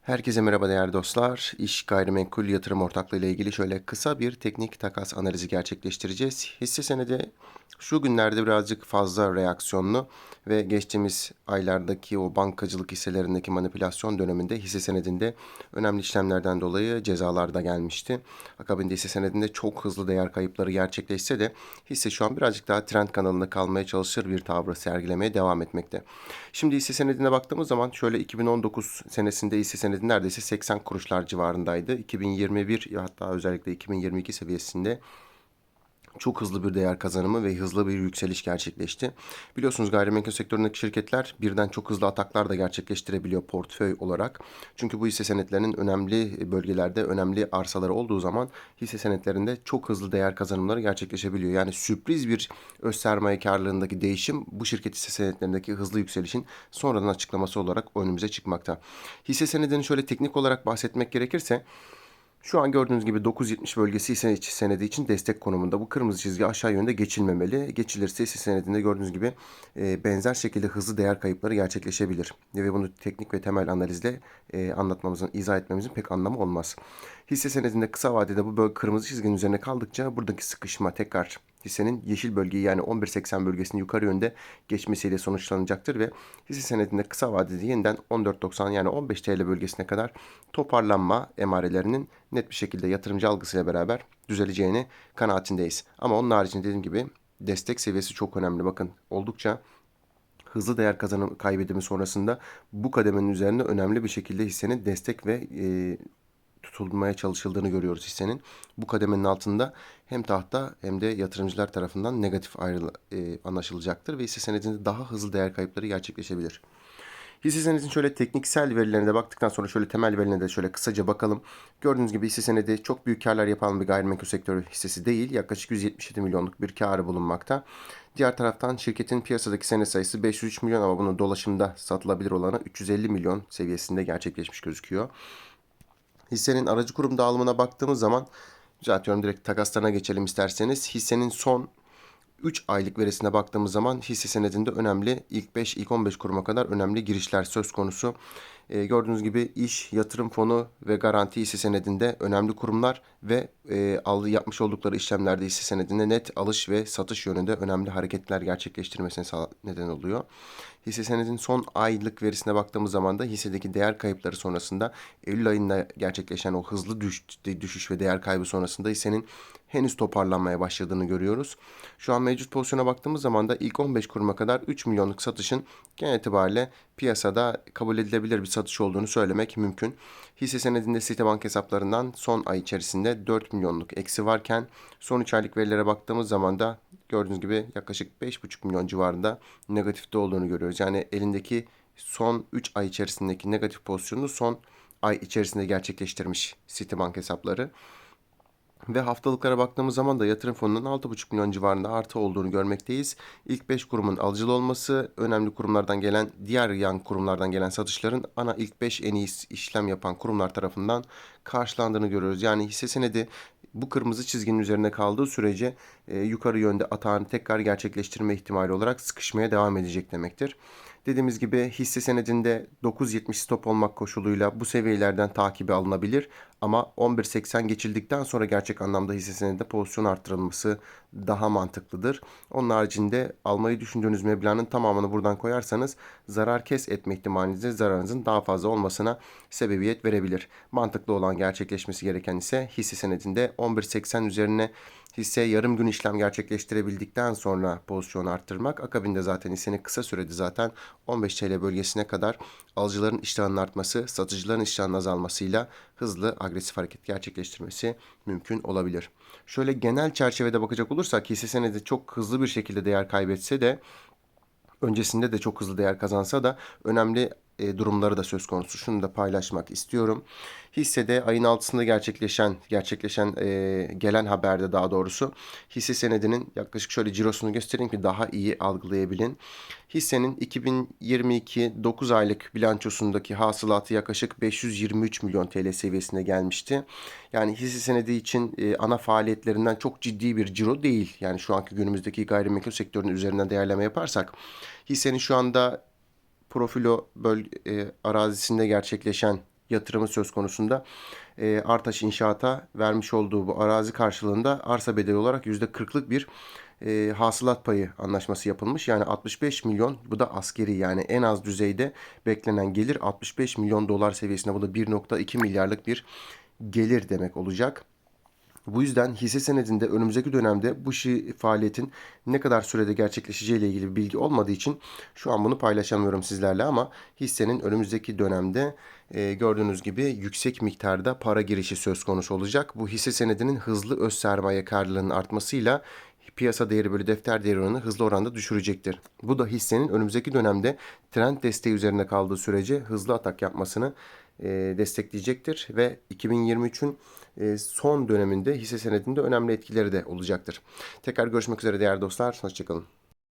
Herkese merhaba değerli dostlar. İş gayrimenkul yatırım ortaklığı ile ilgili şöyle kısa bir teknik takas analizi gerçekleştireceğiz. Hisse senedi şu günlerde birazcık fazla reaksiyonlu ve geçtiğimiz aylardaki o bankacılık hisselerindeki manipülasyon döneminde hisse senedinde önemli işlemlerden dolayı cezalar da gelmişti. Akabinde hisse senedinde çok hızlı değer kayıpları gerçekleşse de hisse şu an birazcık daha trend kanalında kalmaya çalışır bir tavrı sergilemeye devam etmekte. Şimdi hisse senedine baktığımız zaman şöyle 2019 senesinde hisse senedi neredeyse 80 kuruşlar civarındaydı. 2021 hatta özellikle 2022 seviyesinde çok hızlı bir değer kazanımı ve hızlı bir yükseliş gerçekleşti. Biliyorsunuz gayrimenkul sektöründeki şirketler birden çok hızlı ataklar da gerçekleştirebiliyor portföy olarak. Çünkü bu hisse senetlerinin önemli bölgelerde önemli arsaları olduğu zaman hisse senetlerinde çok hızlı değer kazanımları gerçekleşebiliyor. Yani sürpriz bir öz sermaye karlılığındaki değişim bu şirket hisse senetlerindeki hızlı yükselişin sonradan açıklaması olarak önümüze çıkmakta. Hisse senedini şöyle teknik olarak bahsetmek gerekirse şu an gördüğünüz gibi 9.70 bölgesi hisse senedi için destek konumunda. Bu kırmızı çizgi aşağı yönde geçilmemeli. Geçilirse hisse senedinde gördüğünüz gibi e, benzer şekilde hızlı değer kayıpları gerçekleşebilir. Ve bunu teknik ve temel analizle e, anlatmamızın, izah etmemizin pek anlamı olmaz. Hisse senedinde kısa vadede bu bölge kırmızı çizginin üzerine kaldıkça buradaki sıkışma tekrar hissenin yeşil bölgeyi yani 11.80 bölgesini yukarı yönde geçmesiyle sonuçlanacaktır ve hisse senedinde kısa vadede yeniden 14.90 yani 15 TL bölgesine kadar toparlanma emarelerinin net bir şekilde yatırımcı algısıyla beraber düzeleceğini kanaatindeyiz. Ama onun haricinde dediğim gibi destek seviyesi çok önemli. Bakın oldukça hızlı değer kazanım kaybedimi sonrasında bu kademenin üzerinde önemli bir şekilde hissenin destek ve e, tutulmaya çalışıldığını görüyoruz hissenin. Bu kademenin altında hem tahta hem de yatırımcılar tarafından negatif ayrı, e, anlaşılacaktır ve hisse senedinde daha hızlı değer kayıpları gerçekleşebilir. Hisse senedinin şöyle tekniksel verilerine de baktıktan sonra şöyle temel verilerine de şöyle kısaca bakalım. Gördüğünüz gibi hisse senedi çok büyük karlar yapan bir gayrimenkul sektörü hissesi değil. Yaklaşık 177 milyonluk bir karı bulunmakta. Diğer taraftan şirketin piyasadaki sene sayısı 503 milyon ama bunun dolaşımda satılabilir olanı 350 milyon seviyesinde gerçekleşmiş gözüküyor. Hissenin aracı kurum dağılımına baktığımız zaman düzeltiyorum direkt takaslarına geçelim isterseniz. Hissenin son 3 aylık verisine baktığımız zaman hisse senedinde önemli ilk 5 ilk 15 kuruma kadar önemli girişler söz konusu. E, gördüğünüz gibi iş, yatırım fonu ve garanti hisse senedinde önemli kurumlar ve e, aldı yapmış oldukları işlemlerde hisse senedinde net alış ve satış yönünde önemli hareketler gerçekleştirmesine neden oluyor. Hisse senedinin son aylık verisine baktığımız zaman da hissedeki değer kayıpları sonrasında Eylül ayında gerçekleşen o hızlı düş, düşüş ve değer kaybı sonrasında hissenin henüz toparlanmaya başladığını görüyoruz. Şu an mevcut pozisyona baktığımız zaman da ilk 15 kuruma kadar 3 milyonluk satışın genel itibariyle piyasada kabul edilebilir bir satış olduğunu söylemek mümkün. Hisse senedinde Citibank hesaplarından son ay içerisinde 4 milyonluk eksi varken son 3 aylık verilere baktığımız zaman da gördüğünüz gibi yaklaşık 5,5 milyon civarında negatifte olduğunu görüyoruz. Yani elindeki son 3 ay içerisindeki negatif pozisyonu son ay içerisinde gerçekleştirmiş Citibank hesapları. Ve haftalıklara baktığımız zaman da yatırım fonunun 6,5 milyon civarında artı olduğunu görmekteyiz. İlk 5 kurumun alıcılı olması, önemli kurumlardan gelen, diğer yan kurumlardan gelen satışların ana ilk 5 en iyi işlem yapan kurumlar tarafından karşılandığını görüyoruz. Yani hisse senedi bu kırmızı çizginin üzerinde kaldığı sürece e, yukarı yönde atağını tekrar gerçekleştirme ihtimali olarak sıkışmaya devam edecek demektir. Dediğimiz gibi hisse senedinde 9.70 stop olmak koşuluyla bu seviyelerden takibi alınabilir. Ama 11.80 geçildikten sonra gerçek anlamda hisse senedinde pozisyon arttırılması daha mantıklıdır. Onun haricinde almayı düşündüğünüz meblağın tamamını buradan koyarsanız zarar kes etme ihtimalinizde zararınızın daha fazla olmasına sebebiyet verebilir. Mantıklı olan gerçekleşmesi gereken ise hisse senedinde 11.80 üzerine hisse yarım gün işlem gerçekleştirebildikten sonra pozisyon arttırmak. Akabinde zaten hissenin kısa sürede zaten 15 TL bölgesine kadar alıcıların iştahının artması, satıcıların iştahının azalmasıyla hızlı agresif hareket gerçekleştirmesi mümkün olabilir. Şöyle genel çerçevede bakacak olursak hisse senedi çok hızlı bir şekilde değer kaybetse de öncesinde de çok hızlı değer kazansa da önemli durumları da söz konusu. Şunu da paylaşmak istiyorum. Hissede ayın altısında gerçekleşen gerçekleşen e, gelen haberde daha doğrusu hisse senedinin yaklaşık şöyle cirosunu göstereyim ki daha iyi algılayabilin. Hissenin 2022 9 aylık bilançosundaki hasılatı yaklaşık 523 milyon TL seviyesine gelmişti. Yani hisse senedi için e, ana faaliyetlerinden çok ciddi bir ciro değil. Yani şu anki günümüzdeki gayrimenkul sektörünün üzerinden değerleme yaparsak hissenin şu anda Profilo böl e, arazisinde gerçekleşen yatırımı söz konusunda. E, Artaş İnşaat'a vermiş olduğu bu arazi karşılığında arsa bedeli olarak %40'lık bir e, hasılat payı anlaşması yapılmış. Yani 65 milyon bu da askeri yani en az düzeyde beklenen gelir 65 milyon dolar seviyesinde bu da 1.2 milyarlık bir gelir demek olacak. Bu yüzden hisse senedinde önümüzdeki dönemde bu şi faaliyetin ne kadar sürede gerçekleşeceği ile ilgili bir bilgi olmadığı için şu an bunu paylaşamıyorum sizlerle ama hissenin önümüzdeki dönemde e, gördüğünüz gibi yüksek miktarda para girişi söz konusu olacak. Bu hisse senedinin hızlı öz sermaye karlılığının artmasıyla piyasa değeri bölü defter değeri oranını hızlı oranda düşürecektir. Bu da hissenin önümüzdeki dönemde trend desteği üzerinde kaldığı sürece hızlı atak yapmasını e, destekleyecektir ve 2023'ün e, son döneminde hisse senedinde önemli etkileri de olacaktır. Tekrar görüşmek üzere değerli dostlar. Hoşçakalın.